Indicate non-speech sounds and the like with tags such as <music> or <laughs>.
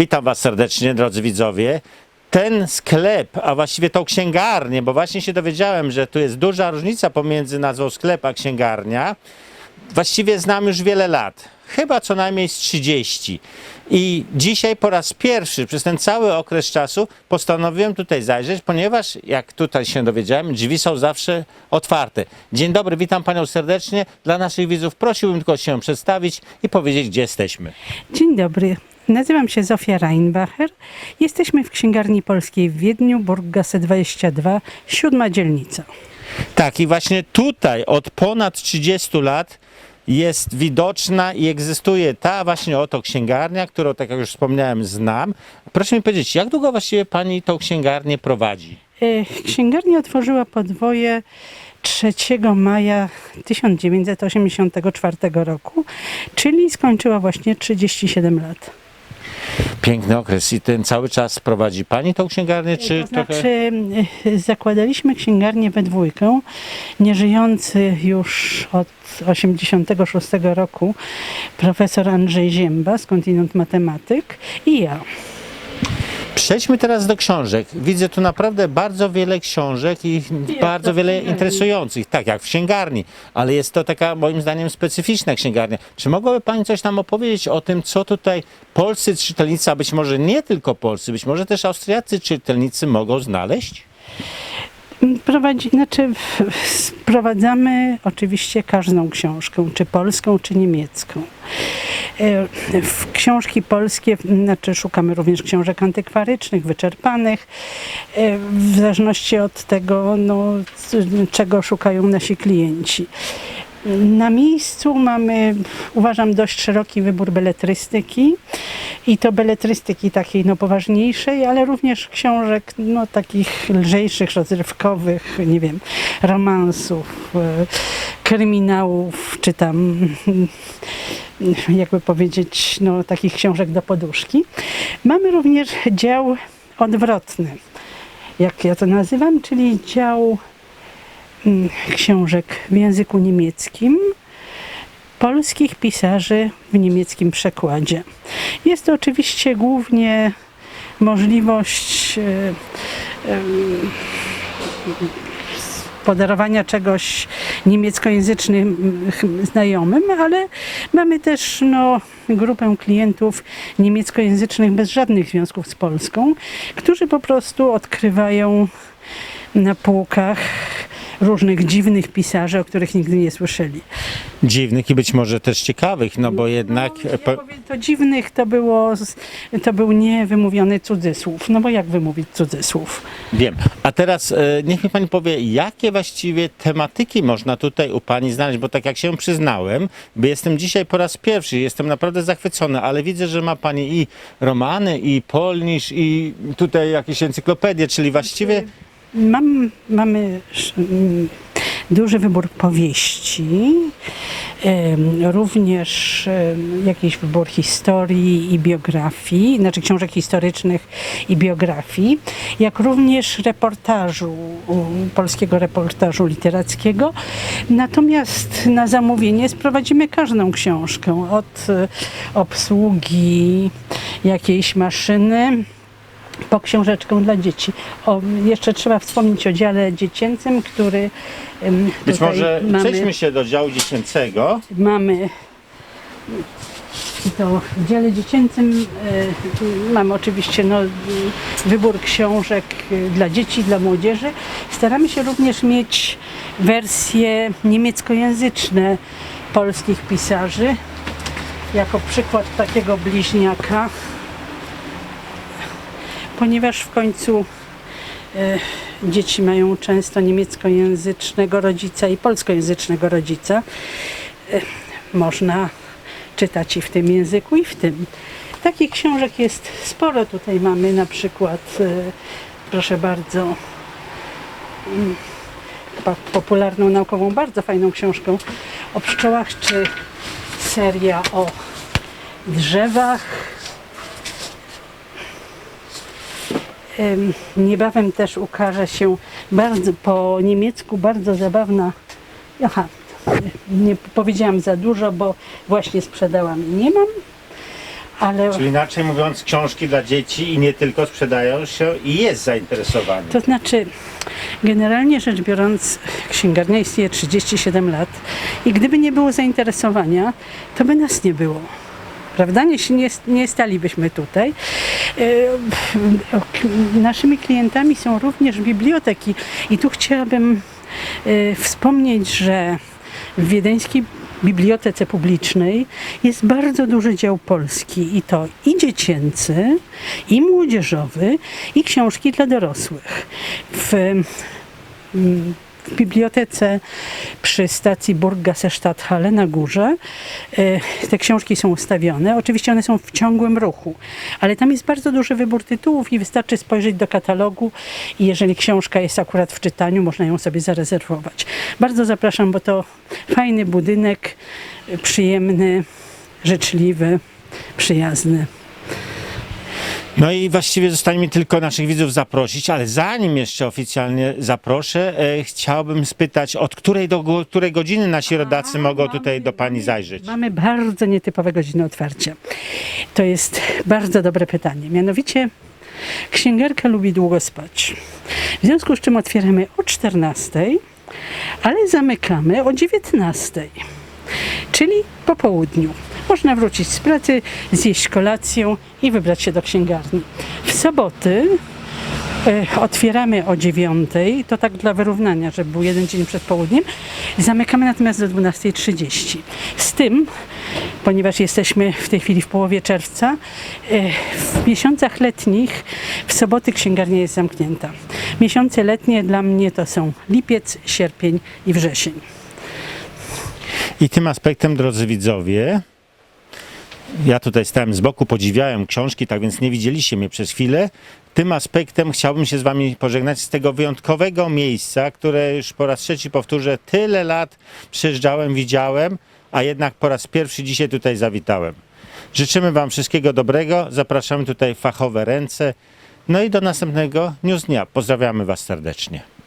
Witam Was serdecznie, drodzy widzowie. Ten sklep, a właściwie tą księgarnię, bo właśnie się dowiedziałem, że tu jest duża różnica pomiędzy nazwą sklep a księgarnia, właściwie znam już wiele lat. Chyba co najmniej z 30. I dzisiaj po raz pierwszy przez ten cały okres czasu postanowiłem tutaj zajrzeć, ponieważ jak tutaj się dowiedziałem, drzwi są zawsze otwarte. Dzień dobry, witam Panią serdecznie. Dla naszych widzów prosiłbym tylko się przedstawić i powiedzieć, gdzie jesteśmy. Dzień dobry. Nazywam się Zofia Reinbacher. Jesteśmy w Księgarni Polskiej w Wiedniu, Burggasse 22, siódma dzielnica. Tak, i właśnie tutaj od ponad 30 lat jest widoczna i egzystuje ta właśnie oto księgarnia, którą, tak jak już wspomniałem, znam. Proszę mi powiedzieć, jak długo właściwie Pani tą księgarnię prowadzi? E, Księgarnia otworzyła podwoje 3 maja 1984 roku, czyli skończyła właśnie 37 lat. Piękny okres i ten cały czas prowadzi Pani tą księgarnię, czy to trochę... znaczy, e, zakładaliśmy księgarnię we dwójkę. Nieżyjący już od 86 roku profesor Andrzej Zięba, skądinąd matematyk i ja. Przejdźmy teraz do książek. Widzę tu naprawdę bardzo wiele książek i bardzo wiele interesujących, tak jak w księgarni, ale jest to taka moim zdaniem specyficzna księgarnia. Czy mogłaby Pani coś nam opowiedzieć o tym, co tutaj polscy czytelnicy, a być może nie tylko polscy, być może też austriacy czytelnicy mogą znaleźć? Prowadzi, znaczy sprowadzamy oczywiście każdą książkę, czy polską, czy niemiecką. E, W książki polskie, znaczy szukamy również książek antykwarycznych, wyczerpanych, e, w zależności od tego, no, czego szukają nasi klienci. Na miejscu mamy, uważam, dość szeroki wybór beletrystyki i to beletrystyki takiej no, poważniejszej, ale również książek no, takich lżejszych, rozrywkowych, nie wiem, romansów, e, kryminałów, czy tam mm, <laughs> jakby powiedzieć, no, takich książek do poduszki. Mamy również dział odwrotny, jak ja to nazywam, czyli dział mm, książek w języku niemieckim polskich pisarzy w niemieckim przekładzie. Jest to oczywiście głównie możliwość e, em, podarowania czegoś niemieckojęzycznym ch- znajomym, ale mamy też no, grupę klientów niemieckojęzycznych bez żadnych związków z Polską, którzy po prostu odkrywają na półkach różnych dziwnych pisarzy, o których nigdy nie słyszeli. Dziwnych i być może też ciekawych, no bo jednak... No, ja po- powiem, to dziwnych to było, to był niewymówiony cudzysłów. No bo jak wymówić cudzysłów? Wiem. A teraz e, niech mi Pani powie, jakie właściwie tematyki można tutaj u Pani znaleźć, bo tak jak się przyznałem, bo jestem dzisiaj po raz pierwszy, jestem naprawdę zachwycony, ale widzę, że ma Pani i romany, i polnisz, i tutaj jakieś encyklopedie, czyli właściwie Mam, mamy mm, duży wybór powieści, również jakiś wybór historii i biografii, znaczy książek historycznych i biografii, jak również reportażu, polskiego reportażu literackiego. Natomiast na zamówienie sprowadzimy każdą książkę od e, obsługi jakiejś maszyny, po książeczkę dla dzieci. O, jeszcze trzeba wspomnieć o dziale dziecięcym, który być może mamy, przejdźmy się do działu dziecięcego. mamy to w dziale dziecięcym e, mamy oczywiście no, wybór książek dla dzieci, dla młodzieży. Staramy się również mieć wersje niemieckojęzyczne polskich pisarzy. Jako przykład takiego bliźniaka ponieważ w końcu e, dzieci mają często niemieckojęzycznego rodzica i polskojęzycznego rodzica, e, można czytać i w tym języku, i w tym. Takich książek jest sporo. Tutaj mamy na przykład, e, proszę bardzo, mm, popularną naukową, bardzo fajną książkę o pszczołach, czy seria o drzewach. Niebawem też ukaże się bardzo, po niemiecku bardzo zabawna. Aha, nie powiedziałam za dużo, bo właśnie sprzedałam i nie mam. Ale Czyli inaczej mówiąc, książki dla dzieci i nie tylko sprzedają się i jest zainteresowanie. to znaczy, generalnie rzecz biorąc, księgarnia istnieje 37 lat i gdyby nie było zainteresowania, to by nas nie było. Prawda? Nie, nie, nie stalibyśmy tutaj. E, Naszymi klientami są również biblioteki i tu chciałabym e, wspomnieć, że w wiedeńskiej bibliotece publicznej jest bardzo duży dział polski i to i dziecięcy, i młodzieżowy, i książki dla dorosłych. W, mm, w bibliotece przy stacji Burggasse Stadthalle na górze e, te książki są ustawione. Oczywiście one są w ciągłym ruchu, ale tam jest bardzo duży wybór tytułów i wystarczy spojrzeć do katalogu i jeżeli książka jest akurat w czytaniu, można ją sobie zarezerwować. Bardzo zapraszam, bo to fajny budynek, przyjemny, życzliwy, przyjazny. No i właściwie zostanie mi tylko naszych widzów zaprosić, ale zanim jeszcze oficjalnie zaproszę, e, chciałbym spytać, od której do go- której godziny nasi rodacy mogą tutaj do Pani zajrzeć? Mamy bardzo nietypowe godziny otwarcia. To jest bardzo dobre pytanie. Mianowicie księgarka lubi długo spać. W związku z czym otwieramy o 14, ale zamykamy o 19, czyli po południu. Można wrócić z pracy, zjeść kolację i wybrać się do księgarni. W soboty E, Otwieramy o 9, to tak dla wyrównania, żeby był jeden dzień przed południem. Zamykamy natomiast do 12.30. Z tym, ponieważ jesteśmy w tej chwili w połowie czerwca, e, w miesiącach letnich w soboty księgarnia jest zamknięta. Miesiące letnie dla mnie to są lipiec, sierpień i wrzesień. I tym aspektem, drodzy widzowie, ja tutaj stałem z boku, podziwiałem książki, tak więc nie widzieliście mnie przez chwilę. Tym aspektem chciałbym się z Wami pożegnać z tego wyjątkowego miejsca, które już po raz trzeci powtórzę, tyle lat przyjeżdżałem, widziałem, a jednak po raz pierwszy dzisiaj tutaj zawitałem. Życzymy Wam wszystkiego dobrego, zapraszamy tutaj fachowe ręce. No i do następnego News Dnia. Pozdrawiamy Was serdecznie.